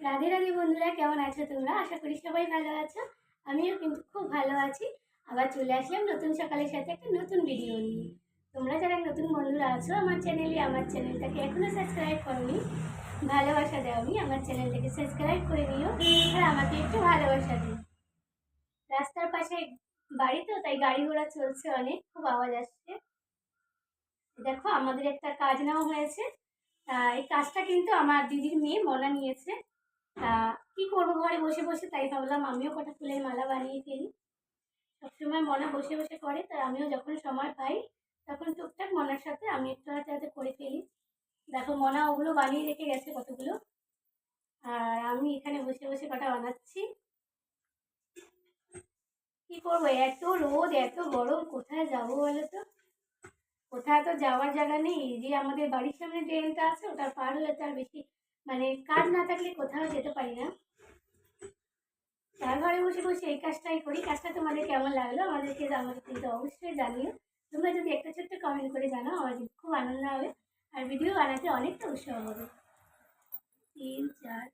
রাধে রাধে বন্ধুরা, কেমন আছো তোমরা? আশা করি সবাই ভালো আছো। আমিও কিন্তু খুব ভালো আছি। আবার চলে আসলাম নতুন সকালের সাথে একটা নতুন ভিডিও নিয়ে। তোমরা যারা নতুন বন্ধুরা আছো, আমার চ্যানেলে আমার চ্যানেলটাকে এখনও সাবস্ক্রাইব করোনি, ভালোবাসা দাওনি আমার চ্যানেলটাকে সাবস্ক্রাইব করে নিও আর আমাকে একটু ভালোবাসা দিও। রাস্তার পাশে বাড়ি তো, তাই গাড়ি ঘোড়া চলছে অনেক, খুব আওয়াজ আসছে। দেখো, আমাদের একটা কাজ নেওয়া হয়েছে। এই কাজটা কিন্তু আমার দিদির মেয়ে মনা নিয়েছে। তা কী করব? ঘরে বসে বসে তাই ভাবলাম, আমিও কটা ফুলের মালা বানিয়ে ফেলি। সবসময় মনা বসে বসে করে তাই আমিও যখন সময় পাই, তখন টুকটাক মনার সাথে আমি একটু হাতে হাতে করে ফেলি। দেখো, মনা ওগুলো বানিয়ে রেখে গেছে কতগুলো। আর আমি এখানে বসে বসে কটা বানাচ্ছি। কি করব? এত রোদ, এত গরম, কোথায় যাব বলো তো? কোথায় তো যাওয়ার জায়গা নেই। যে আমাদের বাড়ির সামনে ড্রেনটা আছে ওটা পার হলে তার বেশি মানে কাজ না থাকলে কোথাও যেতে পারি না। তার ঘরে বসে বসে এই কাজটাই করি। কাজটা তোমাদের কেমন লাগল আমাদেরকে আমাদের কিন্তু অবশ্যই জানিও। তোমরা যদি একটা ছোট্ট কমেন্ট করে জানাও, আমার খুব আনন্দ হবে। আর ভিডিও বানাতে অনেকটা উৎসাহ হবে। তিন, চার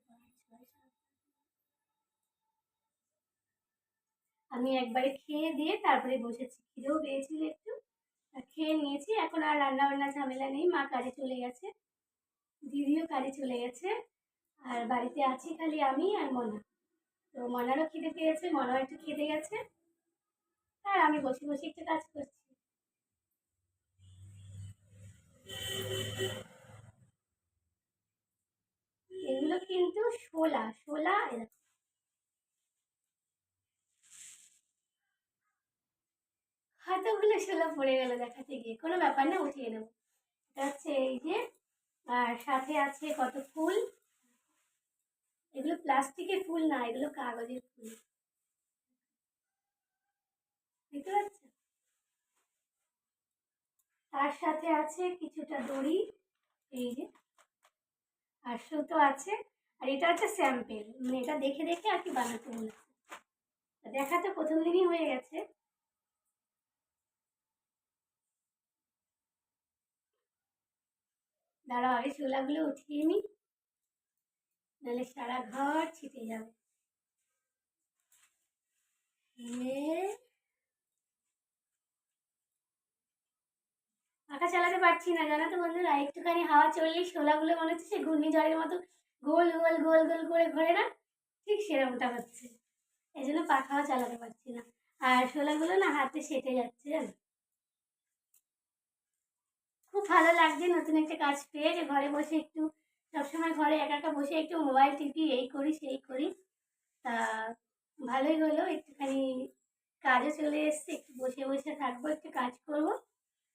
আমি একবারে খেয়ে দিয়ে তারপরে বসেছি। খিদেও পেয়েছিল একটু। খেয়ে নিয়েছি। এখন আর রান্না বান্না ঝামেলা নেই। মা কাজে চলে গেছে। দিদিও কাজে চলে গেছে, আর বাড়িতে আছি খালি আমি আর মনা। তো মনারও খিদে পেয়েছে, মনাও একটু খেতে গেছে, আর আমি বসে বসে একটু কাজ করছি। এগুলো কিন্তু শোলা শোলা এরকম কতগুলো শোলা পড়ে গেল দেখাতে গিয়ে, কোনো ব্যাপার না, উঠিয়ে নেব। এটা হচ্ছে এই যে আর সাথে আছে কত ফুল? এগুলো প্লাস্টিকের ফুল না, এগুলো কাগজের ফুল। দেখতে পাচ্ছ? তার সাথে আছে কিছুটা দড়ি, এই যে। আর সুতো আছে, আর এটা হচ্ছে স্যাম্পেল। মানে এটা দেখে দেখে আর কি বানাতে বলেছে দেখা তো প্রথম দিনই হয়ে গেছে। দাঁড়াও, আগে চুলাগুলো উঠিয়ে নিই নাহলে সারা ঘর ছিটে যাবে। পাখা চালাতে পারছি না, জানো তো বন্ধুরা, একটুখানি হাওয়া চললেই শোলাগুলো মনে হচ্ছে সে ঘূর্ণিঝড়ের মতো গোল গোল গোল গোল করে ঘোরে না? ঠিক সেরকমটা হচ্ছে। এই জন্য পাখাও চালাতে পারছি না। আর শোলাগুলো না হাতে সেটে যাচ্ছে, জানো? খুব ভালো লাগছে নতুন একটা কাজ পেয়ে যে ঘরে বসে একটু সবসময় ঘরে একা একা বসে একটু মোবাইল টিপি এই করি, সেই করি। তা ভালোই হলো, একটুখানি কাজও চলে এসছে, একটু বসে বসে থাকব, একটু কাজ করব।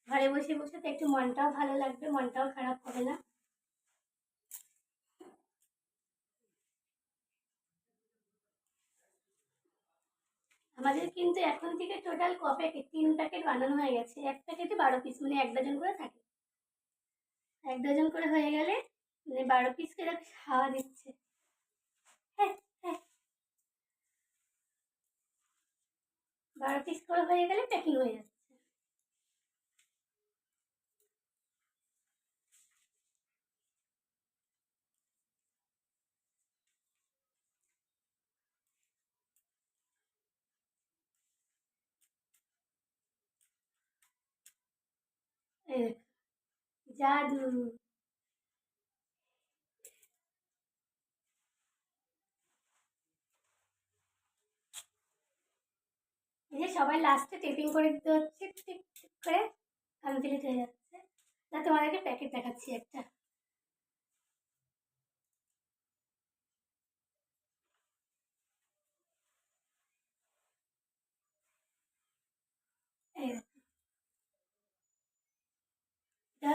ঘরে বসে বসে তো একটু মনটাও ভালো লাগবে, মনটাও খারাপ হবে না। আমাদের কিন্তু এখন থেকে টোটাল ক প্যাকেট তিন প্যাকেট বানানো হয়ে গেছে। এক প্যাকেটে বারো পিস মানে এক ডজন করে থাকে। এক ডজন করে হয়ে গেলে মানে বারো পিস করে হাওয়া দিচ্ছে। হ্যাঁ হ্যাঁ। বারো পিস করে হয়ে গেলে প্যাকিং হয়ে যাচ্ছে। দেখো, জাদু এই যে সবাই লাস্টে টেপিং করে দিতে হচ্ছে টিপ টিপ করে কমপ্লিট হয়ে যাচ্ছে। না, তোমাদেরকে প্যাকেট দেখাচ্ছি একটা।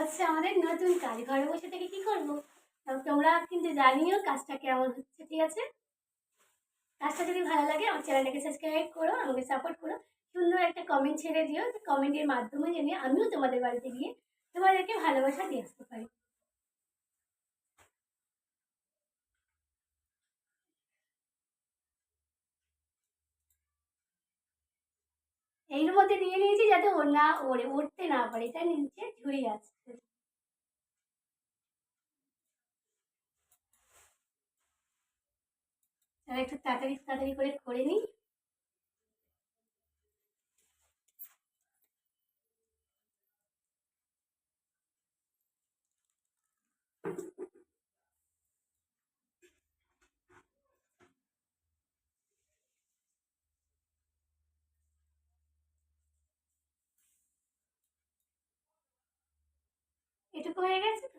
হচ্ছে আমাদের নতুন কাজ ঘরে বসে থেকে কি করব? তোমরা কিন্তু জানিও কাজটা কেমন হচ্ছে, ঠিক আছে? কাজটা যদি ভালো লাগে, আমার চ্যানেলটাকে সাবস্ক্রাইব করো, আমাকে সাপোর্ট করো। সুন্দর একটা কমেন্ট ছেড়ে দিও কমেন্টের মাধ্যমে জেনে আমিও তোমাদের বাড়িতে গিয়ে তোমাদেরকে ভালোবাসা দিয়ে আসতে পারি। এর মধ্যে দিয়ে নিয়েছি যাতে ও না ওড়ে উঠতে না পারে। তার নিচে ঝুড়ি আছে। একটু তাড়াতাড়ি তাড়াতাড়ি করে করে নিই। হয়ে গেছে তো?